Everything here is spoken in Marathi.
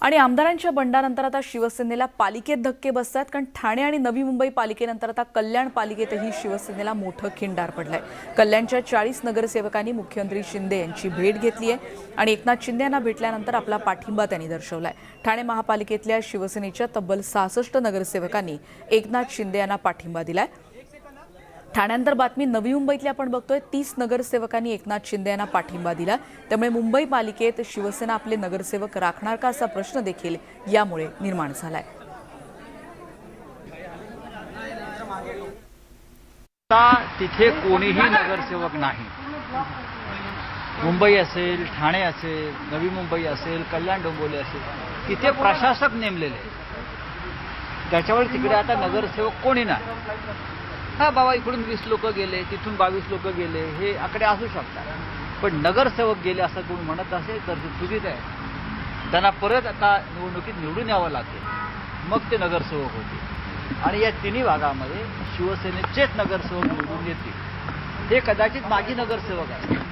आणि आमदारांच्या बंडानंतर आता शिवसेनेला पालिकेत धक्के बसतात कारण ठाणे आणि नवी मुंबई पालिकेनंतर आता कल्याण पालिकेतही शिवसेनेला मोठं खिंडार पडलंय. कल्याणच्या चाळीस नगरसेवकांनी मुख्यमंत्री शिंदे यांची भेट घेतली आहे आणि एकनाथ शिंदे यांना भेटल्यानंतर आपला पाठिंबा त्यांनी दर्शवलाय. ठाणे महापालिकेतल्या शिवसेनेच्या तब्बल सहासष्ट नगरसेवकांनी एकनाथ शिंदे यांना पाठिंबा दिलाय. ठाण्यानंतर बातमी नवी मुंबईतली आपण बघतोय. तीस नगरसेवकांनी एकनाथ शिंदे यांना पाठिंबा दिला. त्यामुळे मुंबई पालिकेत शिवसेना आपले नगरसेवक राखणार का असा प्रश्न देखील यामुळे निर्माण झालाय. तिथे कोणीही नगरसेवक नाही. मुंबई असेल ठाणे असेल नवी मुंबई असेल कल्याण डोंबोली असेल तिथे प्रशासक नेमलेले त्याच्यावर तिकडे आता नगरसेवक कोणी नाही. हा बाबा इकडून वीस लोक गेले तिथून बावीस लोक गेले हे आकडे असू शकतात. पण नगरसेवक गेले असं कोण म्हणत असेल तर ते आहे. त्यांना परत आता निवडणुकीत निवडून यावं लागेल. मग ते नगरसेवक होते. आणि या तिन्ही भागामध्ये शिवसेनेचेच नगरसेवक निवडून येतील. हे कदाचित माजी नगरसेवक आहेत.